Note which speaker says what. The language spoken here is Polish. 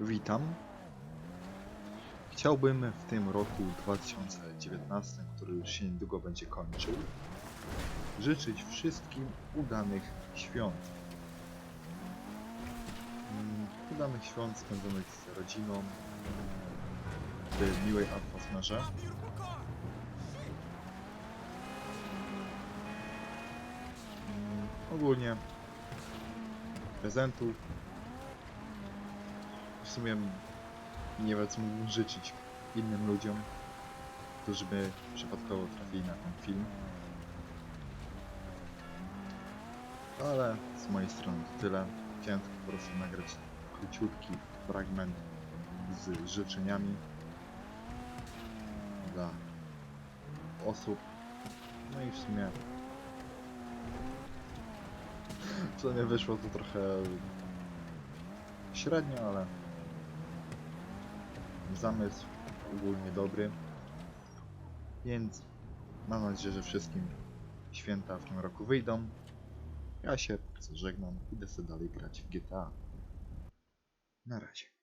Speaker 1: Witam. Chciałbym w tym roku 2019, który już się niedługo będzie kończył, życzyć wszystkim udanych świąt. Mm, Udanych świąt spędzonych z rodziną, w miłej atmosferze. Mm, Ogólnie prezentów. W sumie nie wiem co mógłbym życzyć innym ludziom, którzy by przypadkowo trafili na ten film. Ale z mojej strony to tyle. Chciałem tylko po prostu nagrać króciutki fragment z życzeniami dla osób. No i w sumie co nie wyszło to trochę średnio, ale zamysł ogólnie dobry. Więc mam nadzieję, że wszystkim święta w tym roku wyjdą. Ja się żegnam, idę sobie dalej grać w GTA. Na razie.